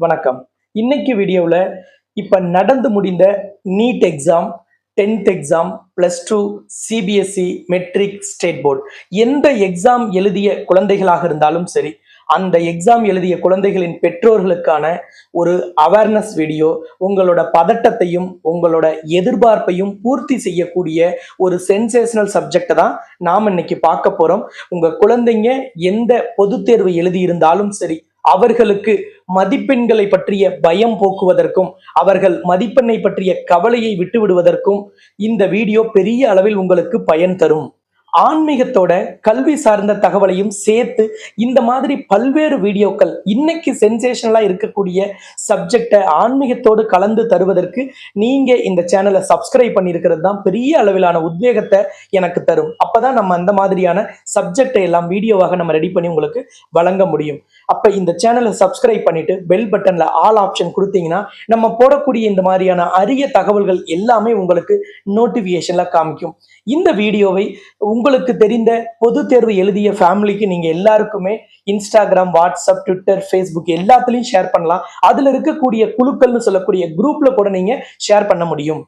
வணக்கம். இன்னைக்கு வீடியோவில் இப்போ நடந்து முடிந்த NEET exam tenth exam plus two CBSE matric state board எந்த எக்ஸாம் எழுதிய குழந்தைகளாக இருந்தாலும் சரி அந்த எக்ஸாம் எழுதிய குழந்தைகளின் பெற்றோர்களுக்கான ஒரு அவேர்னஸ் வீடியோ உங்களோட பதட்டத்தையும் உங்களோட எதிர்பார்ப்பையும் பூர்த்தி செய்யக்கூடிய ஒரு சென்சேஷனல் சப்ஜெக்டை தான் நாம் இன்னைக்கு பார்க்க போகிறோம் உங்கள் குழந்தைங்க எந்த பொதுத்தேர்வு எழுதியிருந்தாலும் சரி அவர்களுக்கு மதிப்பெண்களை பற்றிய பயம் போக்குவதற்கும் அவர்கள் மதிப்பெண்ணை பற்றிய கவலையை விட்டு விடுவதற்கும் இந்த வீடியோ பெரிய அளவில் உங்களுக்கு பயன் தரும். ஆன்மீகத்தோட கல்வி சார்ந்த தகவலையும் சேர்த்து இந்த மாதிரி பல்வேறு வீடியோக்கள் இன்னைக்கு சென்சேஷனலாக இருக்கக்கூடிய சப்ஜெக்டை ஆன்மீகத்தோடு கலந்து தருவதற்கு நீங்கள் இந்த சேனலை சப்ஸ்கிரைப் பண்ணியிருக்கிறது தான் பெரிய அளவிலான உத்வேகத்தை எனக்கு தரும். அப்பதான் நம்ம அந்த மாதிரியான சப்ஜெக்டை எல்லாம் வீடியோவாக நம்ம ரெடி பண்ணி உங்களுக்கு வழங்க முடியும். அப்போ இந்த சேனலை சப்ஸ்கிரைப் பண்ணிட்டு பெல் பட்டனில் ஆல் ஆப்ஷன் கொடுத்தீங்கன்னா நம்ம போடக்கூடிய இந்த மாதிரியான அரிய தகவல்கள் எல்லாமே உங்களுக்கு நோட்டிஃபிகேஷனில் காமிக்கும். இந்த வீடியோவை உங்களுக்கு தெரிந்த பொது தேர்வு எழுதிய ஃபேமிலிக்கு நீங்கள் எல்லாருக்குமே இன்ஸ்டாகிராம் வாட்ஸ்அப் ட்விட்டர் ஃபேஸ்புக் எல்லாத்துலேயும் ஷேர் பண்ணலாம். அதில் இருக்கக்கூடிய குழுக்கள்னு சொல்லக்கூடிய குரூப்பில் கூட நீங்கள் ஷேர் பண்ண முடியும்.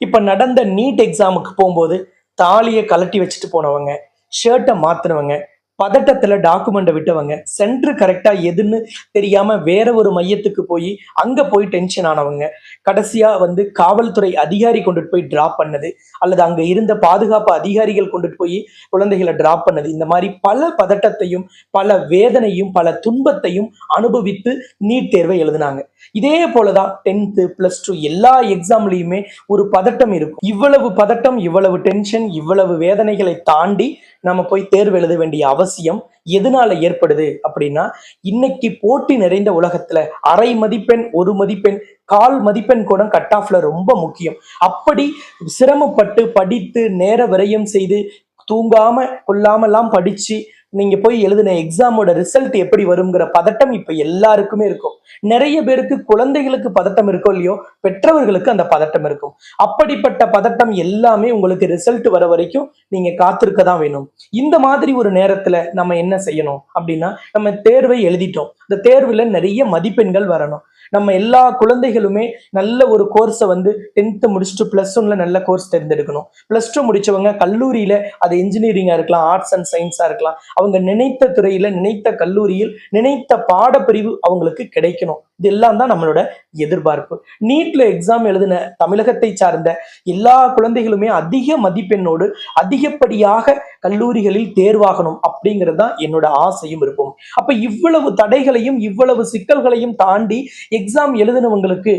இப்போ நடந்த நீட் எக்ஸாமுக்கு போகும்போது தாலியை கலட்டி வச்சுட்டு போனவங்க ஷர்ட்டை மாற்றினவங்க பதட்டத்துல டாக்குமெண்ட்டை விட்டவங்க சென்டர் கரெக்டா எதுன்னு தெரியாம வேற ஒரு மையத்துக்கு போய் அங்க போய் டென்ஷன் ஆனவங்க கடைசியா வந்து காவல்துறை அதிகாரி கொண்டுட்டு போய் டிராப் பண்ணது அல்லது அங்க இருந்த பாதுகாப்பு அதிகாரிகள் கொண்டுட்டு போய் குழந்தைகளை டிராப் பண்ணது. இந்த மாதிரி பல பதட்டத்தையும் பல வேதனையும் பல துன்பத்தையும் அனுபவித்து நீட் தேர்வை எழுதினாங்க. இதே போலதான் டென்த்து பிளஸ் டூ எல்லா எக்ஸாம்லயுமே ஒரு பதட்டம் இருக்கும். இவ்வளவு பதட்டம் இவ்வளவு டென்ஷன் இவ்வளவு வேதனைகளை தாண்டி நம்ம போய் தேர்வு எழுத வேண்டிய அவசியம் எதனால ஏற்படுது அப்படின்னா இன்னைக்கு போட்டி நிறைந்த உலகத்துல அரை மதிப்பெண் ஒரு மதிப்பெண் கால் மதிப்பெண் கூட கட் ஆஃப்ல ரொம்ப முக்கியம். அப்படி சிரமப்பட்டு படித்து நேர விரயம் செய்து தூங்காம கொள்ளாமலாம் படிச்சு நீங்க போய் எழுதின எக்ஸாமோட ரிசல்ட் எப்படி வருங்கிற பதட்டம் இப்ப எல்லாருக்குமே இருக்கும். நிறைய பேருக்கு குழந்தைகளுக்கு பதட்டம் இருக்கோ இல்லையோ பெற்றவர்களுக்கு அந்த பதட்டம் இருக்கும். அப்படிப்பட்ட பதட்டம் எல்லாமே உங்களுக்கு ரிசல்ட் வர வரைக்கும் நீங்க காத்திருக்க தான் வேணும். இந்த மாதிரி ஒரு நேரத்துல நம்ம என்ன செய்யணும் அப்படின்னா நம்ம தேர்வை எழுதிட்டோம். இந்த தேர்வுல நிறைய மதிப்பெண்கள் வரணும். நம்ம எல்லா குழந்தைகளுமே நல்ல ஒரு கோர்ஸை வந்து டென்த்து முடிச்சுட்டு ப்ளஸ் ஒன்ல நல்ல கோர்ஸ் தேர்ந்தெடுக்கணும். ப்ளஸ் டூ முடிச்சவங்க கல்லூரியில அது இன்ஜினியரிங்கா இருக்கலாம் ஆர்ட்ஸ் அண்ட் சயின்ஸா இருக்கலாம். அவங்க நினைத்த துறையில நினைத்த கல்லூரியில் நினைத்த பாடப்பிரிவு அவங்களுக்கு கிடைக்கணும். இதெல்லாம் தான் நம்மளோட எதிர்பார்ப்பு. நீட்ல எக்ஸாம் எழுதின தமிழகத்தை சார்ந்த எல்லா குழந்தைகளுமே அதிக மதிப்பெண்ணோடு அதிகப்படியாக கல்லூரிகளில் தேர்வாகணும் அப்படிங்கிறது தான் என்னோட ஆசையும் இருக்கும் அப்ப இவ்வளவு தடைகளையும் இவ்வளவு சிக்கல்களையும் தாண்டி எக்ஸாம் எழுதினவங்களுக்கு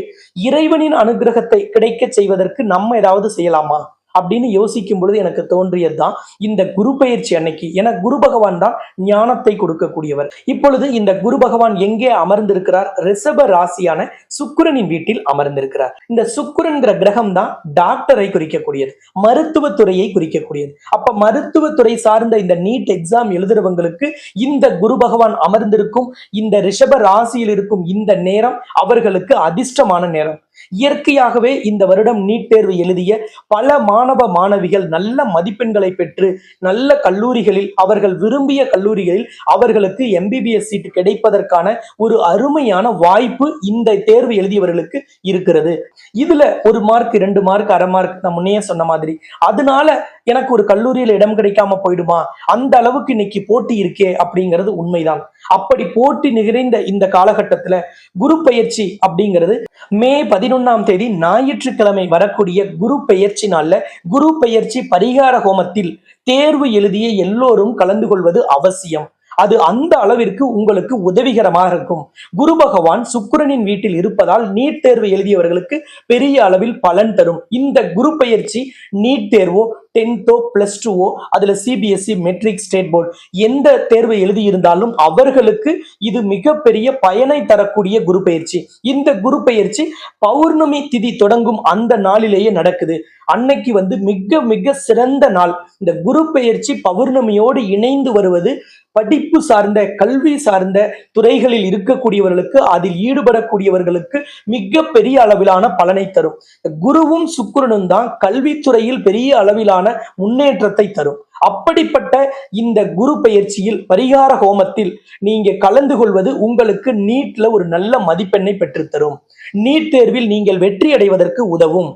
இறைவனின் அனுகிரகத்தை கிடைக்க செய்வதற்கு நம்ம ஏதாவது செய்யலாமா? அப்படின்னு யோசிக்கும் பொழுது எனக்கு தோன்றியது தான் இந்த குரு பயிற்சி அன்னைக்கு. என குரு பகவான் தான் ஞானத்தை கொடுக்கக்கூடியவர். இப்பொழுது இந்த குரு பகவான் எங்கே அமர்ந்திருக்கிறார்? ரிஷப ராசியான சுக்கிரனின் வீட்டில் அமர்ந்திருக்கிறார். இந்த சுக்கிரன்கிற கிரகம் தான் டாக்டரை குறிக்கக்கூடியது மருத்துவத்துறையை குறிக்கக்கூடியது. அப்ப மருத்துவத்துறை சார்ந்த இந்த நீட் எக்ஸாம் எழுதுறவங்களுக்கு இந்த குரு பகவான் அமர்ந்திருக்கும் இந்த ரிஷப ராசியில் இருக்கும் இந்த நேரம் அவர்களுக்கு அதிர்ஷ்டமான நேரம். இயற்கையாகவே இந்த வருடம் நீட் தேர்வு எழுதிய பல மாணவ மாணவிகள் நல்ல மதிப்பெண்களை பெற்று நல்ல கல்லூரிகளில் அவர்கள் விரும்பிய கல்லூரிகளில் அவர்களுக்கு எம்பிபிஎஸ் சீட் கிடைப்பதற்கான ஒரு அருமையான வாய்ப்பு இந்த தேர்வு எழுதியவர்களுக்கு இருக்கிறது. இதுல ஒரு மார்க் ரெண்டு மார்க் அரை மார்க் நான் முன்னையே சொன்ன மாதிரி. அதனால எனக்கு ஒரு கல்லூரியில இடம் கிடைக்காம போயிடுமா? அந்த அளவுக்கு இன்னைக்கு போட்டி இருக்கே அப்படிங்கிறது உண்மைதான். அப்படி போட்டி நிறைந்த இந்த காலகட்டத்துல குரு பயிற்சி அப்படிங்கிறது மே பதினொன்னாம் தேதி ஞாயிற்றுக்கிழமை வரக்கூடிய குரு பெயர்ச்சி நாள்ல குரு பெயர்ச்சி பரிகார ஹோமத்தில் தேர்வு எழுதிய எல்லோரும் கலந்து கொள்வது அவசியம். அது அந்த அளவிற்கு உங்களுக்கு உதவிகரமாக இருக்கும். குரு பகவான் சுக்கிரனின் வீட்டில் இருப்பதால் நீட் தேர்வு எழுதியவர்களுக்கு பெரிய அளவில் பலன் தரும். இந்த குரு பயிற்சி நீட் தேர்வோ டென்த்தோ பிளஸ் டூவோ அதுல சிபிஎஸ்இ மெட்ரிக் ஸ்டேட் போர்டு எந்த தேர்வு எழுதியிருந்தாலும் அவர்களுக்கு இது மிகப்பெரிய பயனை தரக்கூடிய குரு பயிற்சி. இந்த குரு பயிற்சி பௌர்ணமி திதி தொடங்கும் அந்த நாளிலேயே நடக்குது. அன்னைக்கு வந்து மிக மிக சிறந்த நாள். இந்த குரு பெயர்ச்சி பௌர்ணமியோடு இணைந்து வருவது படிப்பு சார்ந்த கல்வி சார்ந்த துறைகளில் இருக்கக்கூடியவர்களுக்கு அதில் ஈடுபடக்கூடியவர்களுக்கு மிக பெரிய அளவிலான பலனை தரும். குருவும் சுக்கிரனும் தான் கல்வித்துறையில் பெரிய அளவிலான முன்னேற்றத்தை தரும். அப்படிப்பட்ட இந்த குரு பெயர்ச்சியில் பரிகார ஹோமத்தில் நீங்க கலந்து கொள்வது உங்களுக்கு நீட்ல ஒரு நல்ல மதிப்பெண்ணை பெற்றுத்தரும் நீட் தேர்வில் நீங்கள் வெற்றி அடைவதற்கு உதவும்.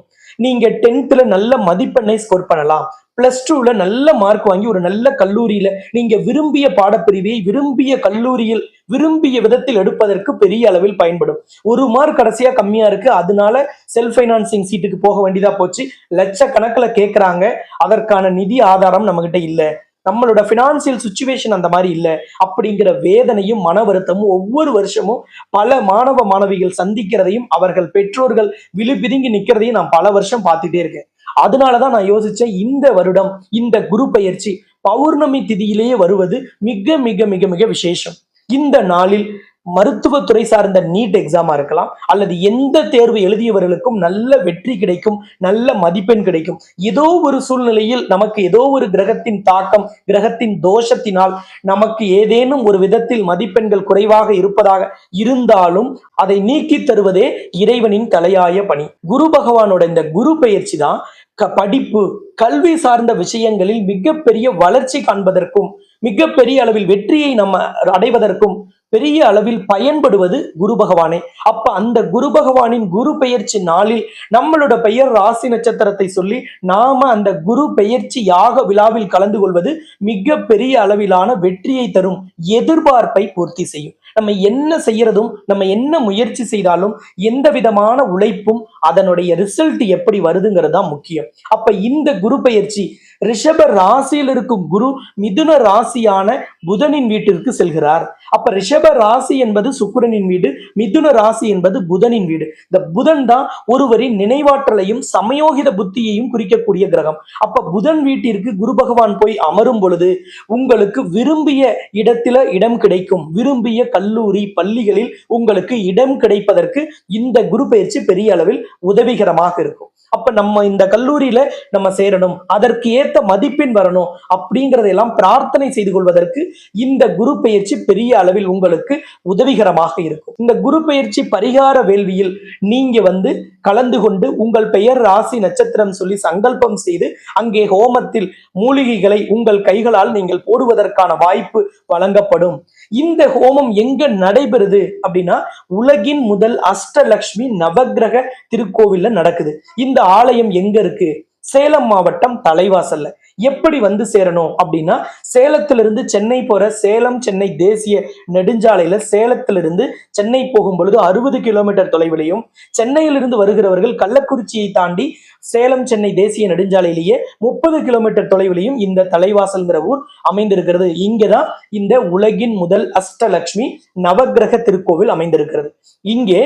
நீங்க டென்த்ல நல்ல மதிப்பெண்ணை ஸ்கோர் பண்ணலாம். பிளஸ் டூவில் நல்ல மார்க் வாங்கி ஒரு நல்ல கல்லூரியில் நீங்கள் விரும்பிய பாடப்பிரிவை விரும்பிய கல்லூரியில் விரும்பிய விதத்தில் எடுப்பதற்கு பெரிய அளவில் பயன்படும். ஒரு மார்க் கடைசியாக கம்மியாக இருக்குது அதனால செல்ஃப் ஃபைனான்சிங் சீட்டுக்கு போக வேண்டியதாக போச்சு. லட்சக்கணக்கில் கேட்குறாங்க அதற்கான நிதி ஆதாரம் நம்மகிட்ட இல்லை. நம்மளோட ஃபினான்சியல் சுச்சுவேஷன் அந்த மாதிரி இல்ல அப்படிங்கிற வேதனையும் மன வருத்தமும் ஒவ்வொரு வருஷமும் பல மாணவ மாணவிகள் சந்திக்கிறதையும் அவர்கள் பெற்றோர்கள் விழுபிதுங்கி நிக்கிறதையும் நான் பல வருஷம் பார்த்துட்டே இருக்கேன். அதனாலதான் நான் யோசிச்சேன் இந்த வருடம் இந்த குரு பயிற்சி பௌர்ணமி திதியிலேயே வருவது மிக மிக மிக மிக விசேஷம். இந்த நாளில் மருத்துவத்துறை சார்ந்த நீட் எக்ஸாமா இருக்கலாம் அல்லது எந்த தேர்வு எழுதியவர்களுக்கும் நல்ல வெற்றி கிடைக்கும் நல்ல மதிப்பெண் கிடைக்கும். ஏதோ ஒரு சூழ்நிலையில் நமக்கு ஏதோ ஒரு கிரகத்தின் தாக்கம் கிரகத்தின் தோஷத்தினால் நமக்கு ஏதேனும் ஒரு விதத்தில் மதிப்பெண்கள் குறைவாக இருப்பதாக இருந்தாலும் அதை நீக்கி தருவதே இறைவனின் தலையாய பணி. குரு பகவானோட இந்த குரு பயிற்சி தான் க- படிப்பு கல்வி சார்ந்த விஷயங்களில் மிகப்பெரிய வளர்ச்சி காண்பதற்கும் மிகப்பெரிய அளவில் வெற்றியை நம்ம அடைவதற்கும் பெரிய அளவில் பயன்படுவது குரு பகவானே. அப்ப அந்த குரு பகவானின் குரு பெயர்ச்சி நாளில் நம்மளோட பெயர் ராசி நட்சத்திரத்தை சொல்லி நாம அந்த குரு பெயர்ச்சி யாக விழாவில் கலந்து கொள்வது மிக பெரிய அளவிலான வெற்றியை தரும் எதிர்பார்ப்பை பூர்த்தி செய்யும். நம்ம என்ன செய்யறதும் நம்ம என்ன முயற்சி செய்தாலும் எந்த விதமான உழைப்பும் அதனுடைய ரிசல்ட் எப்படி வருதுங்கிறது தான் முக்கியம். அப்ப இந்த குரு பெயர்ச்சி ரிஷப ராசியில் இருக்கும் குரு மிதுன ராசியான புதனின் வீட்டிற்கு செல்கிறார். அப்ப ரிஷப ராசி என்பது சுக்கிரனின் வீடு மிதுன ராசி என்பது புதனின் வீடு. இந்த புதன் தான் ஒருவரின் நினைவாற்றலையும் சமயோகித புத்தியையும் குறிக்கக்கூடிய கிரகம். அப்ப புதன் வீட்டிற்கு குரு பகவான் போய் அமரும் பொழுது உங்களுக்கு விரும்பிய இடத்துல இடம் கிடைக்கும். விரும்பிய கல்லூரி பள்ளிகளில் உங்களுக்கு இடம் கிடைப்பதற்கு இந்த குரு பயிற்சி பெரிய அளவில் உதவிகரமாக இருக்கும். அப்ப நம்ம இந்த கல்லூரியில நம்ம சேரணும். அதற்கு ஏத்த மதிப்பெண் வரணும் அப்படிங்கறதெல்லாம் பிரார்த்தனை செய்து கொள்வதற்கு இந்த குரு பயிற்சி பெரிய அளவில் உங்களுக்கு உதவிகரமாக இருக்கும். இந்த குரு பயிற்சி பரிகார வேள்வியில் நீங்க வந்து கலந்து கொண்டு உங்கள் பெயர் ராசி நட்சத்திரம் சொல்லி சங்கல்பம் செய்து அங்கே ஹோமத்தில் மூலிகைகளை உங்கள் கைகளால் நீங்கள் போடுவதற்கான வாய்ப்பு வழங்கப்படும். இந்த ஹோமம் எங்க நடைபெறுது அப்படின்னா உலகின் முதல் அஷ்டலக்ஷ்மி நவகிரக திருக்கோவில்ல நடக்குது. இந்த ஆலயம் எங்க இருக்கு? சேலம் மாவட்டம் தலைவாசல்ல. எப்படி வந்து சேரணும் அப்படின்னா சேலத்திலிருந்து சென்னை போற சேலம் சென்னை தேசிய நெடுஞ்சாலையில சேலத்திலிருந்து சென்னை போகும் பொழுது அறுபது கிலோமீட்டர் தொலைவிலையும் சென்னையிலிருந்து வருகிறவர்கள் கள்ளக்குறிச்சியை தாண்டி சேலம் சென்னை தேசிய நெடுஞ்சாலையிலேயே முப்பது கிலோமீட்டர் தொலைவிலையும் இந்த தலைவாசல்ங்கிற ஊர் அமைந்திருக்கிறது. இங்கதான் இந்த உலகின் முதல் அஷ்டலட்சுமி நவகிரக திருக்கோவில் அமைந்திருக்கிறது. இங்கே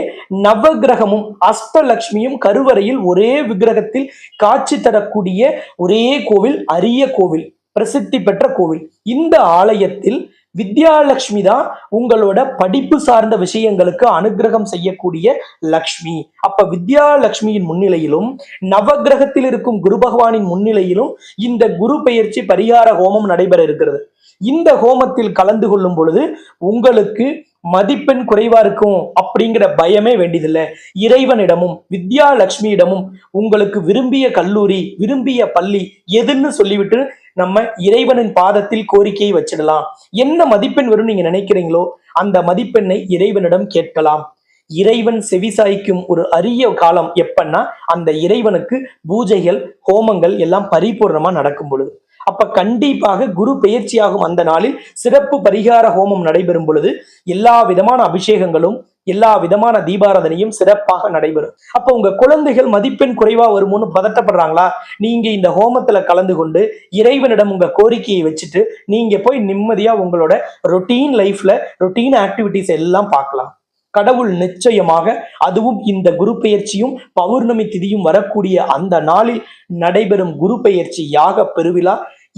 நவகிரகமும் அஷ்டலட்சுமியும் கருவறையில் ஒரே விக்கிரகத்தில் காட்சி தரக்கூடிய ஒரே கோவில் அரிய கோவில் பிரசித்தி பெற்ற கோவில். இந்த ஆலயத்தில் வித்யாலட்சுமி தான் உங்களோட படிப்பு சார்ந்த விஷயங்களுக்கு அனுகிரகம் செய்யக்கூடிய லக்ஷ்மி. அப்ப வித்யாலட்சுமியின் முன்னிலையிலும் நவகிரகத்தில் இருக்கும் குரு பகவானின் முன்னிலையிலும் இந்த குரு பெயர்ச்சி பரிகார ஹோமம் நடைபெற இருக்கிறது. இந்த ஹோமத்தில் கலந்து கொள்ளும் பொழுது உங்களுக்கு மதிப்பெண் குறைவா இருக்கும் அப்படிங்கிற பயமே வேண்டியதில்லை. இறைவனிடமும் வித்யாலட்சுமியிடமும் உங்களுக்கு விரும்பிய கல்லூரி விரும்பிய பள்ளி எதுன்னு சொல்லிவிட்டு நம்ம இறைவனின் பாதத்தில் கோரிக்கையை வச்சிடலாம். என்ன மதிப்பெண் வரும் நீங்க நினைக்கிறீங்களோ அந்த மதிப்பெண்ணை இறைவனிடம் கேட்கலாம். இறைவன் செவிசாய்க்கும் ஒரு அரிய காலம் எப்பன்னா அந்த இறைவனுக்கு பூஜைகள் ஹோமங்கள் எல்லாம் பரிபூர்ணமா நடக்கும் பொழுது. அப்ப கண்டிப்பாக குரு பெயர்ச்சியாகும் அந்த நாளில் சிறப்பு பரிகார ஹோமம் நடைபெறும் பொழுது எல்லா விதமான அபிஷேகங்களும் எல்லா விதமான தீபாராதனையும் சிறப்பாக நடைபெறும். அப்ப உங்க குழந்தைகள் மதிப்பெண் குறைவா வருமோன்னு பதட்டப்படுறாங்களா? நீங்க இந்த ஹோமத்துல கலந்து கொண்டு இறைவனிடம் உங்க கோரிக்கையை வச்சுட்டு நீங்க போய் நிம்மதியா உங்களோட ரொட்டீன் லைஃப்ல ரொட்டீன் ஆக்டிவிட்டிஸ் எல்லாம் பார்க்கலாம். கடவுள் நிச்சயமாக அதுவும் இந்த குரு பெயர்ச்சியும் பௌர்ணமி திதியும் வரக்கூடிய அந்த நாளில் நடைபெறும் குரு பெயர்ச்சி யாக பெருவிழா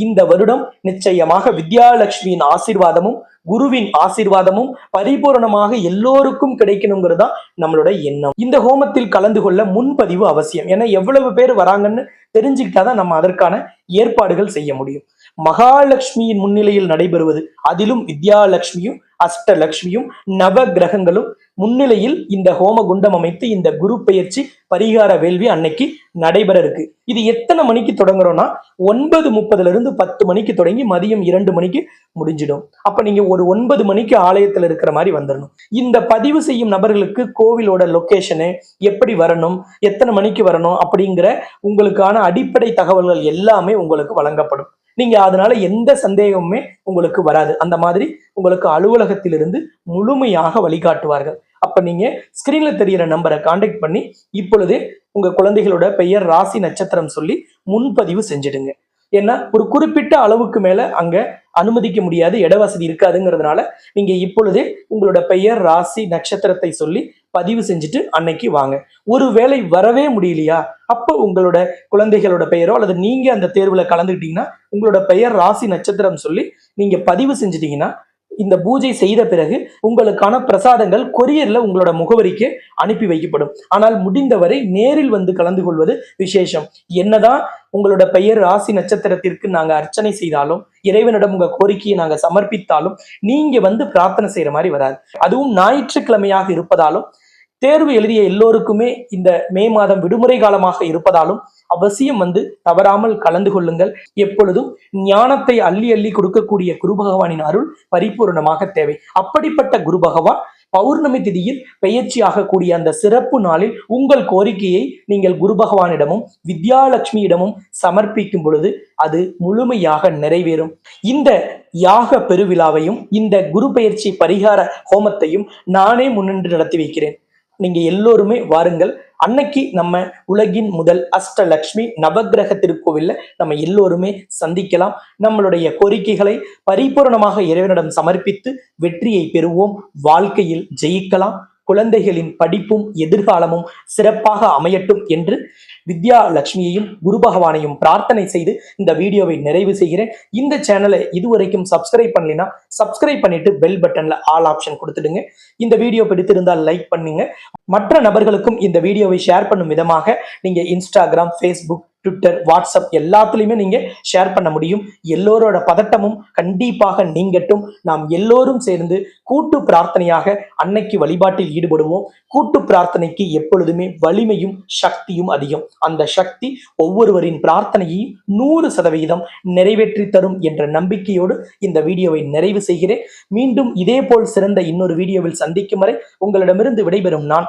இந்த வருடம் நிச்சயமாக வித்யாலட்சுமியின் ஆசீர்வாதமும் குருவின் ஆசீர்வாதமும் பரிபூரணமாக எல்லோருக்கும் கிடைக்கணுங்கிறது தான் நம்மளோட எண்ணம். இந்த ஹோமத்தில் கலந்து கொள்ள முன்பதிவு அவசியம். ஏன்னா எவ்வளவு பேர் வராங்கன்னு தெரிஞ்சுக்கிட்டாதான் நம்ம அதற்கான ஏற்பாடுகள் செய்ய முடியும். மகாலட்சுமியின் முன்னிலையில் நடைபெறுவது. அதிலும் வித்யாலட்சுமியும் அஷ்டலட்சுமியும் நவ கிரகங்களும் முன்னிலையில் இந்த ஹோம குண்டம் அமைத்து இந்த குரு பயிற்சி பரிகார வேள்வி அன்னைக்கு நடைபெற இருக்கு இது எத்தனை மணிக்கு தொடங்குறோம்னா ஒன்பது முப்பதுல இருந்து பத்து மணிக்கு தொடங்கி மதியம் இரண்டு மணிக்கு முடிஞ்சிடும். அப்ப நீங்க ஒரு ஒன்பது மணிக்கு ஆலயத்துல இருக்கிற மாதிரி வந்துடணும் இந்த பதிவு செய்யும் நபர்களுக்கு கோவிலோட லொக்கேஷனு எப்படி வரணும் எத்தனை மணிக்கு வரணும் அப்படிங்கிற உங்களுக்கான அடிப்படை தகவல்கள் எல்லாமே உங்களுக்கு வழங்கப்படும். நீங்க அதனால எந்த சந்தேகமுமே உங்களுக்கு வராது. அந்த மாதிரி உங்களுக்கு அலுவலகத்திலிருந்து முழுமையாக வழிகாட்டுவார்கள். அப்ப நீங்க ஸ்கிரீன்ல தெரியிற நம்பரை காண்டாக்ட் பண்ணி இப்பொழுதே உங்க குழந்தைகளோட பெயர் ராசி நட்சத்திரம் சொல்லி முன்பதிவு செஞ்சிடுங்க. ஏன்னா ஒரு குறிப்பிட்ட அளவுக்கு மேல அங்க அனுமதிக்க முடியாது இட வசதி இருக்காதுங்கிறதுனால நீங்க இப்பொழுதே உங்களோட பெயர் ராசி நட்சத்திரத்தை சொல்லி பதிவு செஞ்சுட்டு அன்னைக்கு வாங்க. ஒரு வேலை வரவே முடியலையா? அப்போ உங்களோட குழந்தைகளோட பெயரோ அல்லது நீங்க அந்த தேர்வுல கலந்துக்கிட்டீங்கன்னா உங்களோட பெயர் ராசி நட்சத்திரம் சொல்லி நீங்க பதிவு செஞ்சிட்டிங்கன்னா இந்த பூஜை செய்த பிறகு உங்களுக்கான பிரசாதங்கள் கொரியர்ல உங்களோட முகவரிக்கு அனுப்பி வைக்கப்படும். ஆனால் முடிந்தவரை நேரில் வந்து கலந்து கொள்வது விசேஷம். என்னதான் உங்களோட பெயர் ராசி நட்சத்திரத்திற்கு நாங்க அர்ச்சனை செய்தாலும் இறைவனிடம் உங்க கோரிக்கையை நாங்க சமர்ப்பித்தாலும் நீங்க வந்து பிரார்த்தனை செய்யற மாதிரி வராது. அதுவும் ஞாயிற்றுக்கிழமையாக இருப்பதாலும் தேர்வு எழுதிய எல்லோருக்குமே இந்த மே மாதம் விடுமுறை காலமாக இருப்பதாலும் அவசியம் வந்து தவறாமல் கலந்து கொள்ளுங்கள். எப்பொழுதும் ஞானத்தை அள்ளி அள்ளி கொடுக்கக்கூடிய குரு பகவானின் அருள் பரிபூர்ணமாக தேவை. அப்படிப்பட்ட குரு பகவான் பௌர்ணமி திதியில் பெயர்ச்சி ஆகக்கூடிய அந்த சிறப்பு நாளில் உங்கள் கோரிக்கையை நீங்கள் குரு பகவானிடமும் வித்யாலட்சுமியிடமும் சமர்ப்பிக்கும் பொழுது அது முழுமையாக நிறைவேறும். இந்த யாக பெருவிழாவையும் இந்த குரு பெயர்ச்சி பரிகார ஹோமத்தையும் நானே முன்னின்று நடத்தி வைக்கிறேன். நீங்க எல்லோருமே வாருங்கள். அன்னைக்கு நம்ம உலகின் முதல் அஷ்டலக்ஷ்மி நவகிரக திருக்கோவில்ல நம்ம எல்லோருமே சந்திக்கலாம். நம்மளுடைய கோரிக்கைகளை பரிபூரணமாக இறைவனிடம் சமர்ப்பித்து வெற்றியை பெறுவோம். வாழ்க்கையில் ஜெயிக்கலாம். குழந்தைகளின் படிப்பும் எதிர்காலமும் சிறப்பாக அமையட்டும் என்று வித்யா லட்சுமியையும் குரு பகவானையும் பிரார்த்தனை செய்து இந்த வீடியோவை நிறைவு செய்கிறேன். இந்த சேனலை இதுவரைக்கும் சப்ஸ்கிரைப் பண்ணலைன்னா சப்ஸ்கிரைப் பண்ணிட்டு பெல் பட்டன்ல ஆல் ஆப்ஷன் கொடுத்துடுங்க. இந்த வீடியோ பிடித்திருந்தால் லைக் பண்ணுங்க. மற்ற நபர்களுக்கும் இந்த வீடியோவை ஷேர் பண்ணும் விதமாக நீங்க இன்ஸ்டாகிராம் ஃபேஸ்புக் ட்விட்டர் வாட்ஸ்அப் எல்லாத்துலேயுமே நீங்க ஷேர் பண்ண முடியும். எல்லோரோட பதட்டமும் கண்டிப்பாக நீங்கட்டும். நாம் எல்லோரும் சேர்ந்து கூட்டு பிரார்த்தனையாக அன்னைக்கு வழிபாட்டில் ஈடுபடுவோம். கூட்டு பிரார்த்தனைக்கு எப்பொழுதுமே வலிமையும் சக்தியும் அதிகம். அந்த சக்தி ஒவ்வொருவரின் பிரார்த்தனையை நூறு சதவீதம் நிறைவேற்றி தரும் என்ற நம்பிக்கையோடு இந்த வீடியோவை நிறைவு செய்கிறேன். மீண்டும் இதே போல் சிறந்த இன்னொரு வீடியோவில் சந்திக்கும் வரை உங்களிடமிருந்து விடைபெறும் நான்